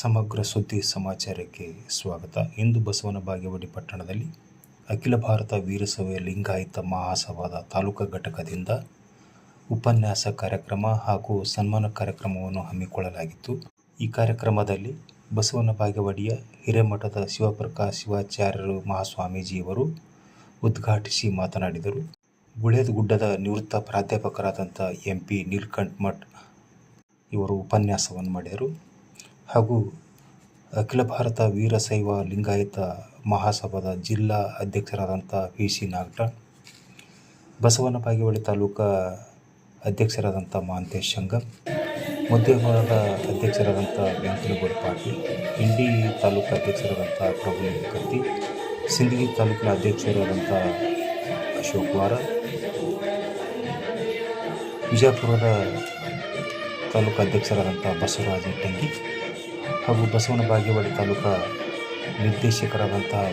ಸಮಗ್ರ ಸುದ್ದಿ ಸಮಾಚಾರಕ್ಕೆ ಸ್ವಾಗತ. ಇಂದು ಬಸವನ ಬಾಗೇವಾಡಿ ಪಟ್ಟಣದಲ್ಲಿ ಅಖಿಲ ಭಾರತ ವೀರಸಭೆಯ ಲಿಂಗಾಯತ ಮಹಾಸಭಾದ ತಾಲೂಕಾ ಘಟಕದಿಂದ ಉಪನ್ಯಾಸ ಕಾರ್ಯಕ್ರಮ ಹಾಗೂ ಸನ್ಮಾನ ಕಾರ್ಯಕ್ರಮವನ್ನು ಹಮ್ಮಿಕೊಳ್ಳಲಾಗಿತ್ತು. ಈ ಕಾರ್ಯಕ್ರಮದಲ್ಲಿ ಬಸವನ ಬಾಗೇವಾಡಿಯ ಹಿರೇಮಠದ ಶಿವಪ್ರಕಾಶ್ ಶಿವಾಚಾರ್ಯರು ಮಹಾಸ್ವಾಮೀಜಿಯವರು ಉದ್ಘಾಟಿಸಿ ಮಾತನಾಡಿದರು. ಗುಳೇದಗುಡ್ಡದ ನಿವೃತ್ತ ಪ್ರಾಧ್ಯಾಪಕರಾದಂಥ ಎಂ ಪಿ ನೀಲ್ಕಂಠ್ ಮಠ್ ಇವರು ಉಪನ್ಯಾಸವನ್ನು ಮಾಡಿದರು. ಹಾಗೂ ಅಖಿಲ ಭಾರತ ವೀರಶೈವ ಲಿಂಗಾಯತ ಮಹಾಸಭಾದ ಜಿಲ್ಲಾ ಅಧ್ಯಕ್ಷರಾದಂಥ ವಿ ಸಿ ನಾಗರಾಜ್, ಬಸವನ ಬಾಗೇವಾಡಿ ತಾಲೂಕಾ ಅಧ್ಯಕ್ಷರಾದಂಥ ಮಹಾಂತೇಶ್ ಶಂಗಮ್ ಮುದ್ದೇಗೋಳದ ಅಧ್ಯಕ್ಷರಾದಂಥ ವೆಂಕಟಗೌಡ ಪಾಟೀಲ್ ಇಂಡಿ ತಾಲೂಕು ಅಧ್ಯಕ್ಷರಾದಂಥ ಪ್ರಭು ಕತ್ತಿ, ಸಿಂದಗಿ ತಾಲೂಕಿನ ಅಧ್ಯಕ್ಷರಾದಂಥ ಅಶೋಕ್ ವಾರ ವಿಜಯಪುರದ ತಾಲೂಕು ಅಧ್ಯಕ್ಷರಾದಂಥ ಬಸವರಾಜ ಇಟ್ಟಂಗಿ ಹಾಗೂ ಬಸವನ ಬಾಗೇವಾಡಿ ತಾಲೂಕಾ ನಿರ್ದೇಶಕರಾದಂತಹ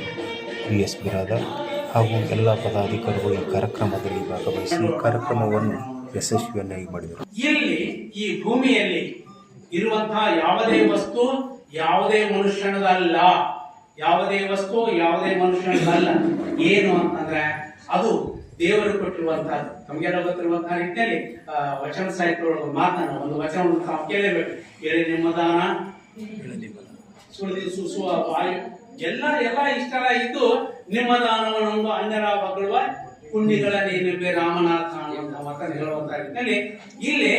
ಬಿ ಎಸ್ ಬಿರಾದರ್ ಹಾಗೂ ಎಲ್ಲ ಪದಾಧಿಕಾರಿಗಳು ಈ ಕಾರ್ಯಕ್ರಮದಲ್ಲಿ ಭಾಗವಹಿಸಿ ಕಾರ್ಯಕ್ರಮವನ್ನು ಯಶಸ್ವಿಯನ್ನಾಗಿ ಮಾಡಿದರು. ಇಲ್ಲಿ ಈ ಭೂಮಿಯಲ್ಲಿ ಇರುವಂತಹ ಯಾವುದೇ ವಸ್ತು ಯಾವುದೇ ಮನುಷ್ಯನದಲ್ಲ. ಯಾವುದೇ ವಸ್ತು ಯಾವುದೇ ಮನುಷ್ಯನದಲ್ಲ. ಏನು ಅಂತಂದ್ರೆ ಅದು ದೇವರು ಕೊಟ್ಟಿರುವಂತಹದ್ದು ನಮಗೆಲ್ಲ ಗೊತ್ತಿರುವಂತಹ ಆ, ವಚನ ಸಾಹಿತ್ಯ ಒಳಗೆ ಮಾತನ್ನ ಒಂದು ವಚನವನ್ನು ತಾವು ಕೇಳಬೇಕು. ನಿಮ್ಮದಾನ ನಿಮ್ಮ ಸುಳಿದು ಸುಸುವ ವಾಯು ಎಲ್ಲ ಎಲ್ಲ ಇಷ್ಟರ ಇದ್ದು ನಿಮ್ಮ ದಾನವನ್ನು ಅನ್ಯರ ಬಗಳುವ ಪುಣ್ಯಗಳ ನೆನಪೆ ರಾಮನಾಥ ಅನ್ನುವಂಥ ಮಾತನ್ನು ಹೇಳುವಂತ ರೀತಿಯಲ್ಲಿ ಇಲ್ಲಿ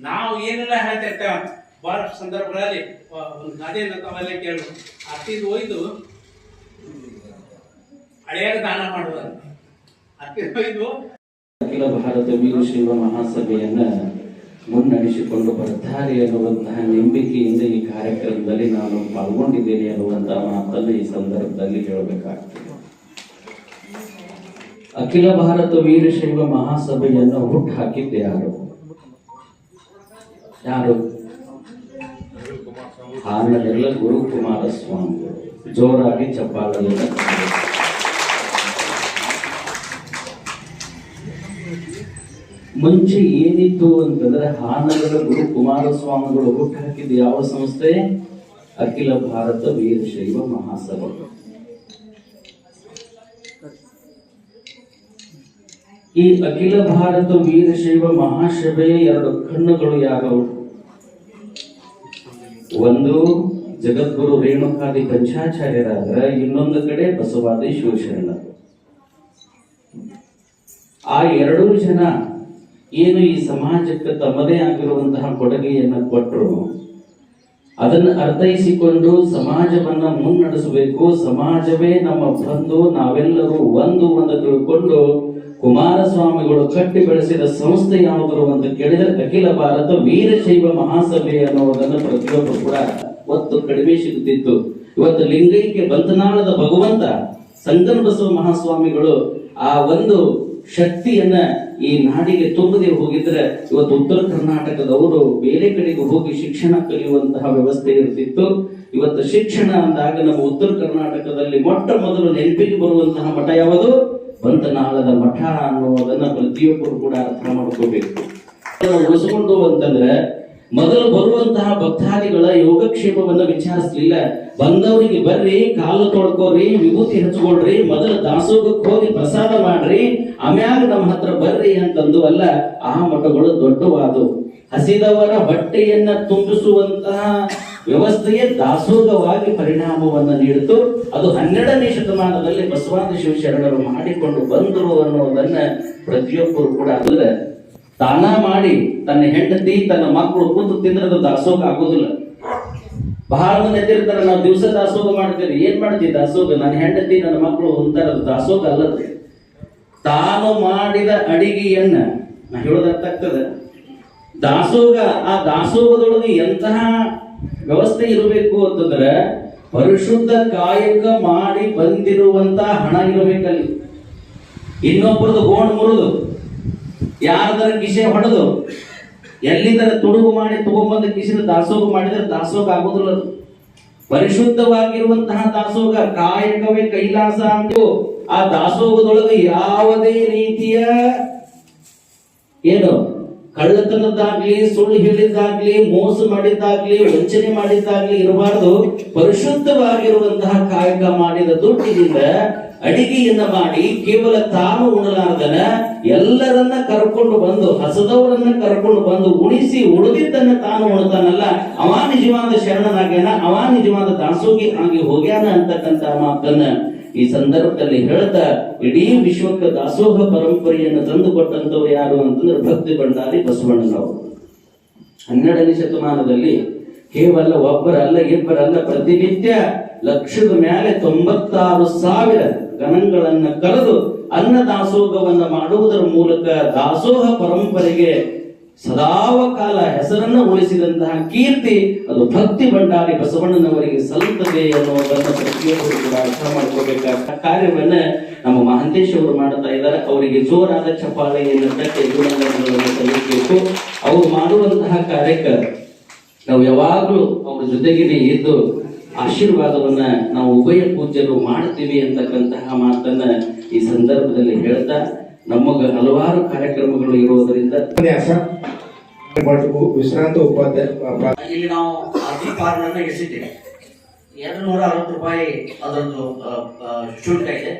ನಾವು ಏನೆಲ್ಲ ಹೇಳ್ತಿರ್ತೇವೆ ಬಹಳ ಸಂದರ್ಭಗಳಲ್ಲಿ ನದಿಯನ್ನು ಒಂದು ಗಾದೆಯನ್ನು ತಾವೆಲ್ಲ ಕೇಳು. ಅತ್ತಿದು ಒಯ್ದು ಹಳೆಯಾಗ ದಾನ ಮಾಡುವುದು ಅತ್ತಿದ್ ಒಯ್ದು ಅಖಿಲ ಭಾರತ ವೀರಶೈವ ಮಹಾಸಭೆಯನ್ನ ಮುನ್ನಡೆಸಿಕೊಂಡು ಬರ್ತಾರೆ ಎನ್ನುವಂತಹ ನಂಬಿಕೆಯಿಂದ ಈ ಕಾರ್ಯಕ್ರಮದಲ್ಲಿ ನಾನು ಪಾಲ್ಗೊಂಡಿದ್ದೇನೆ ಅನ್ನುವಂತಹ ಮಾತನ್ನು ಈ ಸಂದರ್ಭದಲ್ಲಿ ಹೇಳಬೇಕಾಗ್ತದೆ. ಅಖಿಲ ಭಾರತ ವೀರಶೈವ ಮಹಾಸಭೆಯನ್ನು ಹುಟ್ಟು ಹಾಕಿದ್ದೆ ಯಾರು? ಯಾರು? ಆಮೇಲೆಲ್ಲ ಗುರುಕುಮಾರ ಸ್ವಾಮಿ ಜೋರಾಗಿ ಚಪ್ಪಾಳೆಯನ್ನು ಮುಂಚೆ ಏನಿತ್ತು ಅಂತಂದ್ರೆ ಹಾನಗರ ಗುರು ಕುಮಾರಸ್ವಾಮಿಗಳು ಹುಟ್ಟಾಕಿದ್ದು ಯಾವ ಸಂಸ್ಥೆ? ಅಖಿಲ ಭಾರತ ವೀರಶೈವ ಮಹಾಸಭೆ. ಈ ಅಖಿಲ ಭಾರತ ವೀರಶೈವ ಮಹಾಸಭೆಯ ಎರಡು ಕಣ್ಣುಗಳು ಯಾರು ಒಂದು, ಜಗದ್ಗುರು ರೇಣುಕಾದಿ ಪಂಚಾಚಾರ್ಯರಾದ್ರ ಇನ್ನೊಂದು ಕಡೆ ಬಸವಾದಿ ಶಿವಶರಣ ಆ ಎರಡೂ ಜನ ಏನು ಈ ಸಮಾಜಕ್ಕೆ ತಮ್ಮದೇ ಆಗಿರುವಂತಹ ಕೊಡುಗೆಯನ್ನು ಕೊಟ್ಟರು ಅದನ್ನು ಅರ್ಥೈಸಿಕೊಂಡು ಸಮಾಜವನ್ನ ಮುನ್ನಡೆಸಬೇಕು. ಸಮಾಜವೇ ನಮ್ಮ ಬಂಧು, ನಾವೆಲ್ಲರೂ ಒಂದು ಒಂದು ತಿಳ್ಕೊಂಡು ಕುಮಾರಸ್ವಾಮಿಗಳು ಕಟ್ಟಿ ಬೆಳೆಸಿದ ಸಂಸ್ಥೆ ಯಾವುದರು ಅಂತ ಕೇಳಿದರೆ ಅಖಿಲ ಭಾರತ ವೀರಶೈವ ಮಹಾಸಭೆ ಅನ್ನುವುದನ್ನು ಪ್ರತಿಯೊಬ್ಬರು ಕೂಡ ಒತ್ತು ಕಡಿಮೆ ಸಿಗುತ್ತಿತ್ತು ಇವತ್ತು ಲಿಂಗೈಕ್ಯ ಬಂತನಾಳದ ಭಗವಂತ ಸಂಗಮ ಬಸವ ಮಹಾಸ್ವಾಮಿಗಳು ಆ ಒಂದು ಶಕ್ತಿಯನ್ನ ಈ ನಾಡಿಗೆ ತುಂಬದೆ ಹೋಗಿದ್ರೆ ಇವತ್ತು ಉತ್ತರ ಕರ್ನಾಟಕದವರು ಬೇರೆ ಕಡೆಗೆ ಹೋಗಿ ಶಿಕ್ಷಣ ಕಲಿಯುವಂತಹ ವ್ಯವಸ್ಥೆ ಇರ್ತಿತ್ತು. ಇವತ್ತು ಶಿಕ್ಷಣ ಅಂದಾಗ ನಮ್ಮ ಉತ್ತರ ಕರ್ನಾಟಕದಲ್ಲಿ ಮೊಟ್ಟ ಮೊದಲು ನೆನಪಿಗೆ ಬರುವಂತಹ ಮಠ ಯಾವುದು? ಬಂತನಾಳದ ಮಠ ಅನ್ನುವುದನ್ನ ಪ್ರತಿಯೊಬ್ಬರು ಕೂಡ ಅರ್ಥ ಮಾಡ್ಕೋಬೇಕು. ಉಳಿಸಿಕೊಂಡು ಉಳಿಸ್ಕೊಂಡು ಅಂತಂದ್ರೆ ಮೊದಲು ಬರುವಂತಹ ಭಕ್ತಾದಿಗಳ ಯೋಗಕ್ಷೇಮವನ್ನು ವಿಚಾರಿಸಲಿಲ್ಲ. ಬಂದವರಿಗೆ ಬರ್ರಿ, ಕಾಲು ತೊಳ್ಕೊರಿ ವಿಭೂತಿ ಹಚ್ಕೊಳ್ರಿ, ಮೊದಲು ದಾಸೋಗಕ್ಕೆ ಹೋಗಿ ಪ್ರಸಾದ ಮಾಡ್ರಿ, ಆಮ್ಯಾಗ ನಮ್ಮ ಹತ್ರ ಬರ್ರಿ ಅಂತಂದು ಅಲ್ಲ, ಆ ಮಠಗಳು ದೊಡ್ಡವಾದವು. ಹಸಿದವರ ಹೊಟ್ಟೆಯನ್ನ ತುಂಬಿಸುವಂತಹ ವ್ಯವಸ್ಥೆಯೇ ದಾಸೋಗವಾಗಿ ಪರಿಣಾಮವನ್ನ ನೀಡಿತು. ಅದು ಹನ್ನೆರಡನೇ ಶತಮಾನದಲ್ಲಿ ಬಸವಾದಿ ಶಿವಶರಣರು ಮಾಡಿಕೊಂಡು ಬಂದರು ಅನ್ನೋದನ್ನ ಪ್ರತಿಯೊಬ್ಬರು ಕೂಡ ಅಂದ್ರೆ ದಾನ ಮಾಡಿ ತನ್ನ ಹೆಂಡತಿ, ತನ್ನ ಮಕ್ಕಳು ಕೂತು ತಿಂದ್ರೆ ಅದು ದಾಸೋಗ ಆಗೋದಿಲ್ಲ. ಬಹಳ ಮಂದಿ ಎತ್ತಿರ್ತಾರೆ ನಾವು ದಿವಸ ದಾಸೋಗ ಮಾಡ್ತೀವಿ. ಏನ್ ಮಾಡ್ತೀವಿ ದಾಸೋಗ ನನ್ನ ಹೆಂಡತಿ, ನನ್ನ ಮಕ್ಕಳು ಅಂತಾರ ದಾಸೋಗ ಅಲ್ಲದೆ ತಾನು ಮಾಡಿದ ಅಡಿಗೆಯನ್ನ, ನಾ ಹೇಳೋದು ದಾಸೋಗ ಆ ದಾಸೋಗದೊಳಗೆ ಎಂತಹ ವ್ಯವಸ್ಥೆ ಇರಬೇಕು ಅಂತಂದ್ರೆ, ಪರಿಶುದ್ಧ ಕಾಯಕ ಮಾಡಿ ಬಂದಿರುವಂತ ಹಣ ಇರಬೇಕಲ್ಲಿ. ಇನ್ನೊಬ್ಬರದು ಗೋಣ್ ಮುರಿದು ಯಾರದರ ಕಿಸೆ ಹೊಡೆದು ಎಲ್ಲಿದರ ತುಡುಗು ಮಾಡಿ ತಗೊಂಬಂದ ಕಿಸಿನ ದಾಸೋಗ ಮಾಡಿದರೆ ದಾಸೋಗ ಆಗೋದಿಲ್ಲ ಅದು. ಪರಿಶುದ್ಧವಾಗಿರುವಂತಹ ದಾಸೋಗ ಕಾಯಕವೇ ಕೈಲಾಸ ಅಂತ ಆ ದಾಸೋಗದೊಳಗೆ ಯಾವುದೇ ರೀತಿಯ ಏನು? ಕಳ್ಳತನದ್ದಾಗ್ಲಿ ಸುಳ್ಳು ಹೇಳಿದ್ದಾಗ್ಲಿ, ಮೋಸ ಮಾಡಿದ್ದಾಗ್ಲಿ, ವಂಚನೆ ಮಾಡಿದ್ದಾಗ್ಲಿ ಇರಬಾರದು. ಪರಿಶುದ್ಧವಾಗಿರುವಂತಹ ಕಾಯಕ ಮಾಡಿದ ದುಡ್ಡಿನಿಂದ ಅಡಿಗೆಯನ್ನ ಮಾಡಿ ಕೇವಲ ತಾನು ಉಣಲಾರ್ದನ ಎಲ್ಲರನ್ನ ಕರ್ಕೊಂಡು ಬಂದು, ಹಸದವರನ್ನ ಕರ್ಕೊಂಡು ಬಂದು ಉಣಿಸಿ ಉಳಿದಿದ್ದನ್ನ ತಾನು ಉಣ್ತಾನಲ್ಲ. ಅವಾ ನಿಜವಾದ ಶರಣನಾಗ್ಯಾನ, ಅವಾ ನಿಜವಾದ ದಾಸೋಗಿ ಆಗಿ ಹೋಗ್ಯಾನ ಅಂತಕ್ಕಂತ ಮಾತನ್ನ ಈ ಸಂದರ್ಭದಲ್ಲಿ ಹೇಳ್ತಾ ಇಡೀ ವಿಶ್ವಕ್ಕೆ ದಾಸೋಹ ಪರಂಪರೆಯನ್ನು ತಂದು ಕೊಟ್ಟಂತವ್ರು ಯಾರು ಅಂತಂದ್ರೆ ಭಕ್ತಿ ಬಂಡಾರಿ ಬಸವಣ್ಣನವರು. ಹನ್ನೆರಡನೇ ಶತಮಾನದಲ್ಲಿ ಕೇವಲ ಒಬ್ಬರಲ್ಲ, ಇಬ್ಬರಲ್ಲ, ಪ್ರತಿನಿತ್ಯ ಲಕ್ಷದ ಮೇಲೆ ತೊಂಬತ್ತಾರು ಸಾವಿರ ಗಣಗಳನ್ನ ಕರೆದು ಅನ್ನ ದಾಸೋಹವನ್ನ ಮಾಡುವುದರ ಮೂಲಕ ದಾಸೋಹ ಪರಂಪರೆಗೆ ಸದಾವ ಕಾಲ ಹೆಸರನ್ನ ಉಳಿಸಿದಂತಹ ಕೀರ್ತಿ, ಅದು ಭಕ್ತಿ ಭಂಡಾರಿ ಬಸವಣ್ಣನವರಿಗೆ ಸಲ್ಲುತ್ತದೆ ಅನ್ನೋದನ್ನು ಪ್ರತಿಯೊಬ್ಬರು ಕೂಡ ಅರ್ಥ ಮಾಡ್ಕೋಬೇಕಾದ ಕಾರ್ಯವನ್ನ ನಮ್ಮ ಮಹಂತೇಶ್ ಅವರು ಮಾಡ್ತಾ ಇದ್ದಾರೆ. ಅವರಿಗೆ ಜೋರಾದ ಚಪ್ಪಾಳೆಯನ್ನು ಎನ್ನುವುದಕ್ಕೆ ಅಭಿನಂದನೆಗಳನ್ನು ಸಲ್ಲಿಸಬೇಕು. ಅವರು ಮಾಡುವಂತಹ ಕಾರ್ಯಕ್ಕೆ ನಾವು ಯಾವಾಗಲೂ ಅವ್ರ ಜೊತೆಗೇನೆ ಇದ್ದು ಆಶೀರ್ವಾದವನ್ನ ನಾವು ಉಭಯ ಪೂಜ್ಯರು ಮಾಡ್ತೀವಿ ಅಂತಕ್ಕಂತಹ ಮಾತನ್ನ ಈ ಸಂದರ್ಭದಲ್ಲಿ ಹೇಳ್ತಾ ನಮಗ ಹಲವಾರು ಕಾರ್ಯಕ್ರಮಗಳು ಇರುವುದರಿಂದ ವಿಶ್ರಾಂತ ಉಪಾಧ್ಯಾಯ ಇಲ್ಲಿ ನಾವು ಅರ್ಜಿ ಫಾರ್ಮ್ ಅನ್ನ ಇರಿಸಿದ್ದೇವೆ. ಎರಡು ನೂರ ಅರವತ್ತು ರೂಪಾಯಿ ಆ, ಶುಲ್ಕ ಇದೆ.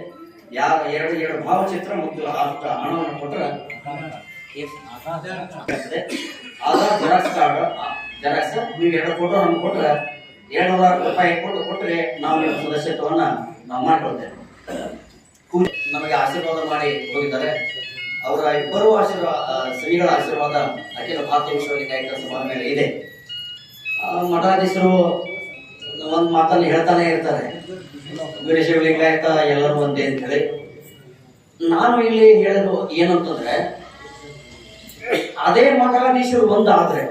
ಯಾವ ಎರಡು ಎರಡು ಭಾವಚಿತ್ರ ಮತ್ತು ಅರ್ಥ ಹಣವನ್ನು ಕೊಟ್ಟರೆ ಆಧಾರ್ ಜೆರಾಕ್ಸ್ ಕಾರ್ಡ್ ಜೆರಾಕ್ಸ್ ನೀವು ಎರಡು ಫೋಟೋ ನಮ್ಗೆ ಕೊಟ್ಟರೆ ಎರಡು ನೂರ ಅರವತ್ತು ರೂಪಾಯಿ ಕೊಟ್ಟು ಕೊಟ್ಟರೆ ನಾವು ನಿಮ್ಮ ಸದಸ್ಯತ್ವವನ್ನು ನಾವು ಮಾಡ್ಕೊಳ್ತೇವೆ. ನಮಗೆ ಆಶೀರ್ವಾದ ಮಾಡಿ ಹೋಗಿದ್ದಾರೆ. ಅವರ ಇಬ್ಬರು ಆಶೀರ್ವಾದ ಶ್ರೀಗಳ ಆಶೀರ್ವಾದ ಅಖಿಲ ಭಾರತ ವಿಶ್ವವಿದ್ಯಾಲಯ ಸಭಾ ಮೇಲೆ ಇದೆ. ಮಠಾಧೀಶರು ಒಂದು ಮಾತನ್ನು ಹೇಳ್ತಾನೆ ಇರ್ತಾರೆ. ವೀರಶೈವ ಲಿಂಗಾಯತ ಎಲ್ಲರೂ ಒಂದೇ ಅಂತ ಹೇಳಿ. ನಾನು ಇಲ್ಲಿ ಹೇಳಲು ಏನಂತಂದ್ರೆ, ಅದೇ ಮಠಾಧೀಶರು ಒಂದಾದ್ರೆ,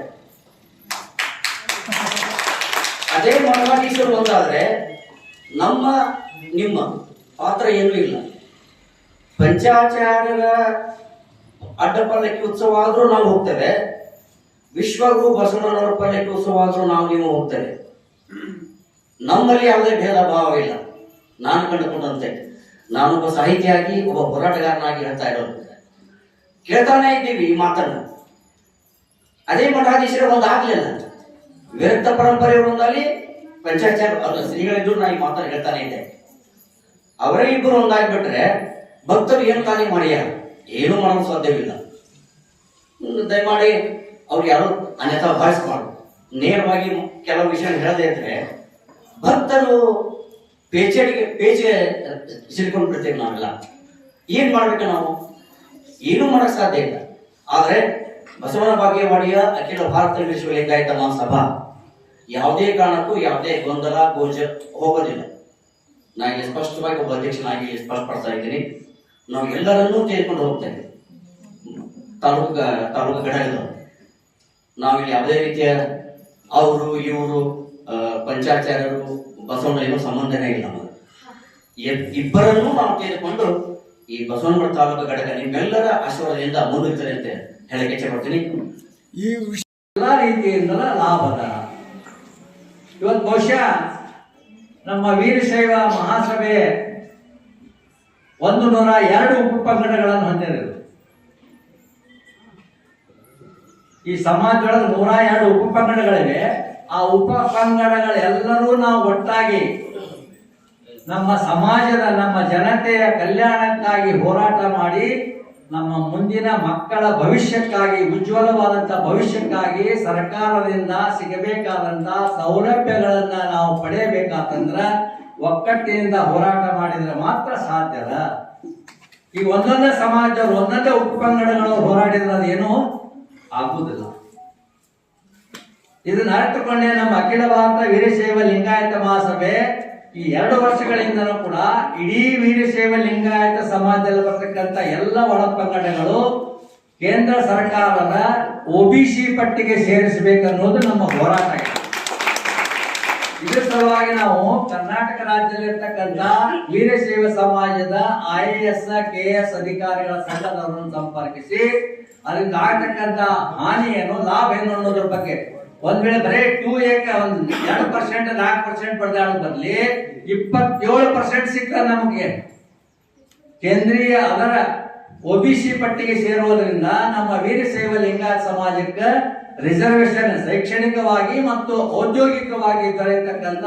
ಅದೇ ಮಠಾಧೀಶರು ಒಂದಾದ್ರೆ ನಮ್ಮ ನಿಮ್ಮ ಪಾತ್ರ ಏನೂ ಇಲ್ಲ. ಪಂಚಾಚಾರ್ಯರ ಅಡ್ಡಪಲ್ಲಕ್ಕಿ ಉತ್ಸವ ಆದ್ರೂ ನಾವು ಹೋಗ್ತೇವೆ. ವಿಶ್ವಗುರು ಬಸವಣ್ಣನವರ ಪಲ್ಲಕ್ಕಿ ಉತ್ಸವ ಆದ್ರೂ ನಾವು ನೀವು ಹೋಗ್ತೇವೆ. ನಮ್ಮಲ್ಲಿ ಯಾವುದೇ ಭೇದ ಭಾವ ಇಲ್ಲ. ನಾನು ಕಂಡುಕೊಂಡಂತೆ. ನಾನೊಬ್ಬ ಸಾಹಿತಿಯಾಗಿ, ಒಬ್ಬ ಹೋರಾಟಗಾರನಾಗಿ ಹೇಳ್ತಾ ಇರೋದು. ಕೇಳ್ತಾನೆ ಇದ್ದೀವಿ ಈ ಮಾತನ್ನ. ಅದೇ ಮಠಾಧೀಶರ ಒಂದಾಗ್ಲಿಲ್ಲ ವಿರಕ್ತ ಪರಂಪರೆ ಒಂದಲ್ಲಿ ಪಂಚಾಚಾರ್ಯ ಶ್ರೀಗಳಿದ್ರು ನಾ ಈ ಮಾತನ್ನು ಹೇಳ್ತಾನೆ ಇದ್ದೆ. ಅವರೇ ಇಬ್ಬರು ಒಂದಾಗ್ಬಿಟ್ರೆ ಭಕ್ತರು ಏನು ಕಾರ್ಯ ಮಾಡ್ಯಾರ ಏನು ಮಾಡಲು ಸಾಧ್ಯವಿಲ್ಲ. ದಯಮಾಡಿ ಅವ್ರು ಯಾರು ಅನ್ಯಥಾ ಭಾವಿಸ್ಬಾರ್ದು ನೇರವಾಗಿ ಕೆಲವು ವಿಷಯ ಹೇಳದೇ ಇದ್ರೆ, ಭಕ್ತರು ಪೇಚೆಡಿಗೆ ಪೇಚೆ ಸಿಲ್ಕೊಂಡು ಬಿಡ್ತೇವೆ ನಾವೆಲ್ಲ. ಏನು ಮಾಡಬೇಕು ನಾವು? ಏನು ಮಾಡಕ್ ಸಾಧ್ಯ ಇಲ್ಲ. ಆದರೆ ಬಸವನ ಭಾಗ್ಯವಾಡಿಯ ಅಖಿಲ ಭಾರತ ವಿಶ್ವ ಲಿಂಗಾಯತ ಮಹಾಸಭಾ ಯಾವುದೇ ಕಾರಣಕ್ಕೂ ಯಾವುದೇ ಗೊಂದಲ ಗೋಜ ಹೋಗೋದಿಲ್ಲ. ನಾನು ಸ್ಪಷ್ಟವಾಗಿ ಒಬ್ಬ ಅಧ್ಯಕ್ಷನಾಗಿ ಸ್ಪಷ್ಟಪಡಿಸ್ತಾ ಇದ್ದೀನಿ. ನಾವು ಎಲ್ಲರನ್ನೂ ತೆಗೆದುಕೊಂಡು ಹೋಗ್ತೇವೆ. ತಾಲೂಕು ತಾಲೂಕು ಘಟಕದವರು ನಾವಿಲ್ಲಿ ಯಾವುದೇ ರೀತಿಯ ಅವರು, ಇವರು ಪಂಚಾಚಾರ್ಯರು, ಬಸವಣ್ಣ ಏನೋ ಸಂಬಂಧನೇ ಇಲ್ಲ ಇಬ್ಬರನ್ನೂ ನಾವು ತೆಗೆದುಕೊಂಡು ಈ ಬಸವನಗುಡ ತಾಲೂಕು ಘಟಕ ನಿಮ್ಮೆಲ್ಲರ ಆಶೀರ್ವಾದದಿಂದ ಮುಂದಿರ್ತಾರೆ ಅಂತ ಹೇಳಕ್ಕೆ ಇಚ್ಛೆ ಪಡ್ತೀನಿ. ಎಲ್ಲ ರೀತಿಯಿಂದ ಲಾಭದ. ಇವತ್ತು ಬಹುಶಃ ನಮ್ಮ ವೀರಶೈವ ಮಹಾಸಭೆ ಒಂದು ನೂರ ಎರಡು ಉಪಪಂಗಡಗಳನ್ನು ಹೊಂದಿದೆ ಈ ಸಮಾಜದೊಳಗೆ ನೂರ ಎರಡು ಉಪಪಂಗಡಗಳಿವೆ ಆ ಉಪಪಂಗಡಗಳೆಲ್ಲರೂ ನಾವು ಒಟ್ಟಾಗಿ ನಮ್ಮ ಸಮಾಜದ, ನಮ್ಮ ಜನತೆಯ ಕಲ್ಯಾಣಕ್ಕಾಗಿ ಹೋರಾಟ ಮಾಡಿ, ನಮ್ಮ ಮುಂದಿನ ಮಕ್ಕಳ ಭವಿಷ್ಯಕ್ಕಾಗಿ, ಉಜ್ವಲವಾದಂಥ ಭವಿಷ್ಯಕ್ಕಾಗಿ ಸರ್ಕಾರದಿಂದ ಸಿಗಬೇಕಾದಂಥ ಸೌಲಭ್ಯಗಳನ್ನು ನಾವು ಪಡೆಯಬೇಕಾತಂದ್ರ ಒಕ್ಕಟ್ಟಿನಿಂದ ಹೋರಾಟ ಮಾಡಿದ್ರೆ ಮಾತ್ರ ಸಾಧ್ಯದ ಈ ಒಂದೊಂದೇ ಸಮಾಜ ಒಂದೊಂದೇ ಉಪಂಗಡಗಳು ಹೋರಾಡಿದ್ರೆ ಅದೇನು ಆಗುವುದಿಲ್ಲ ಇದನ್ನ ಅರಿತುಕೊಂಡೇ ನಮ್ಮ ಅಖಿಲ ಭಾರತ ವೀರಶೈವ ಲಿಂಗಾಯತ ಮಹಾಸಭೆ ಈ ಎರಡು ವರ್ಷಗಳಿಂದಲೂ ಕೂಡ ಇಡೀ ವೀರಶೈವ ಲಿಂಗಾಯತ ಸಮಾಜದಲ್ಲಿ ಬರ್ತಕ್ಕಂಥ ಎಲ್ಲ ಒಳಪಂಗಡಗಳು ಕೇಂದ್ರ ಸರ್ಕಾರದ ಒಬಿಸಿ ಪಟ್ಟಿಗೆ ಸೇರಿಸಬೇಕನ್ನೋದು ನಮ್ಮ ಹೋರಾಟ ಇದೆ. ಇದ್ರ ಸಲುವಾಗಿ ನಾವು ಕರ್ನಾಟಕ ರಾಜ್ಯದಲ್ಲಿರ್ತಕ್ಕಂಥ ವೀರಶೈವ ಸಮಾಜದ ಐ ಎಸ್ ಕೆ ಎಸ್ ಅಧಿಕಾರಿಗಳ ಸಂಘದವರನ್ನು ಸಂಪರ್ಕಿಸಿ ಅದರಿಂದ ಆಗ್ತಕ್ಕಂತ ಹಾನಿ ಏನು ಲಾಭ ಏನು ಅನ್ನೋದ್ರ ಬಗ್ಗೆ. ಒಂದ್ ವೇಳೆ ಬರೀ ಟೂ ಏಕೆ ಒಂದ್ ಎರಡು ಪರ್ಸೆಂಟ್ ನಾಲ್ಕು ಪರ್ಸೆಂಟ್ ಪಡೆದಾಡ ಬದಲಿ ಇಪ್ಪತ್ತೇಳು ಪರ್ಸೆಂಟ್ ಸಿಕ್ಕ ನಮಗೆ. ಕೇಂದ್ರೀಯ ಅದರ ಒಬಿಸಿ ಪಟ್ಟಿಗೆ ಸೇರುವುದರಿಂದ ನಮ್ಮ ವೀರಶೈವ ಲಿಂಗಾಯತ ಸಮಾಜಕ್ಕೆ ರಿಸರ್ವೇಶನ್ ಶೈಕ್ಷಣಿಕವಾಗಿ ಮತ್ತು ಔದ್ಯೋಗಿಕವಾಗಿ ದೊರೆಯತಕ್ಕಂತ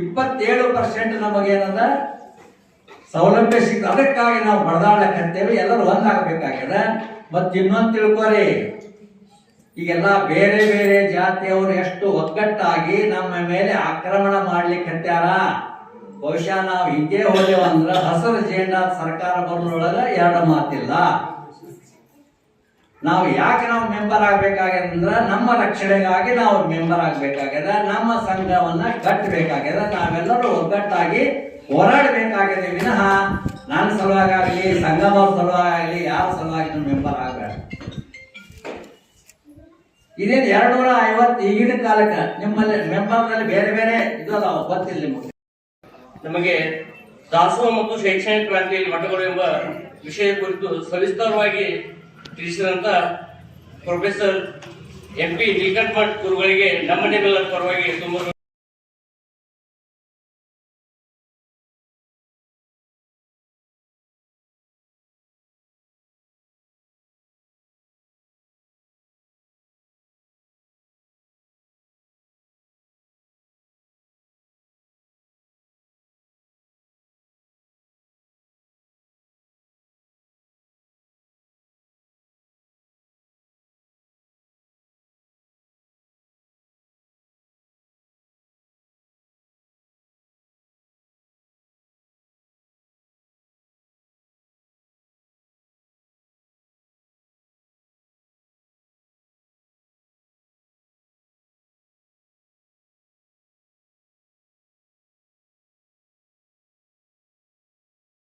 ಇಪ್ಪತ್ತೇಳು ಪರ್ಸೆಂಟ್ ನಮಗೇನದ ಸೌಲಭ್ಯ ಸಿಕ್ಕ ಅದಕ್ಕಾಗಿ ನಾವು ಬಡದಾಡಕತ್ತೇವೆ ಎಲ್ಲರೂ ಒಂದಾಗಬೇಕಾಗ್ಯದ ಮತ್ತು ಇನ್ನೊಂದು ತಿಳ್ಕೊರಿ. ಈಗೆಲ್ಲ ಬೇರೆ ಬೇರೆ ಜಾತಿಯವರು ಎಷ್ಟು ಒಗ್ಗಟ್ಟಾಗಿ ನಮ್ಮ ಮೇಲೆ ಆಕ್ರಮಣ ಮಾಡ್ಲಿಕ್ಕೆ ಬಹುಶಃ ನಾವು ಹಿಂದೆ ಹೋದೆವಂದ್ರೆ ಹಸಿರು ಜೇಂಡಾ ಸರ್ಕಾರ ಬರೋದ್ರೊಳಗ ಎರಡು ಮಾತಿಲ್ಲ. ನಾವು ಯಾಕೆ ನಾವು ಮೆಂಬರ್ ಆಗಬೇಕಾಗ್ಯದ ಅಂದ್ರೆ ನಮ್ಮ ರಕ್ಷಣೆಗಾಗಿ ನಾವು ಮೆಂಬರ್ ಆಗಬೇಕಾಗ್ಯದ, ನಮ್ಮ ಸಂಘವನ್ನ ಕಟ್ಟಬೇಕಾಗ್ಯದ ನಾವೆಲ್ಲರೂ ಒಗ್ಗಟ್ಟಾಗಿ ಹೋರಾಡಬೇಕಾಗಿದೆ ವಿನಃ ನನ್ನ ಸಲುವಾಗಿ ಸಂಗಮ ಸಲುವಾಗಿ ಯಾರ ಸಲುವಾಗಿ ಮೆಂಬರ್ ಆಗಬೇಡ. ಇದೇನು ಎರಡ್ನೂರ ಐವತ್ತು ಈಗಿನ ಕಾಲಕ್ಕೆ ನಿಮ್ಮಲ್ಲಿ ಮೆಂಬರ್ನಲ್ಲಿ ಬೇರೆ ಬೇರೆ ಇದು ಅದಾವ, ಗೊತ್ತಿಲ್ಲ ನಿಮಗೆ. ನಮಗೆ ದಾಸೋಹ ಮತ್ತು ಶೈಕ್ಷಣಿಕ ಕ್ರಾಂತಿಯಲ್ಲಿ ಮಠಗಳು ಎಂಬ ವಿಷಯ ಕುರಿತು ಸವಿಸ್ತಾರವಾಗಿ ತಿಳಿಸಿದಂತ professor M P Neelakanth Math ಗುರುಗಳಿಗೆ ನಮ್ಮ ನಿಮ್ಮೆಲ್ಲರ ಪರವಾಗಿ ತುಂಬ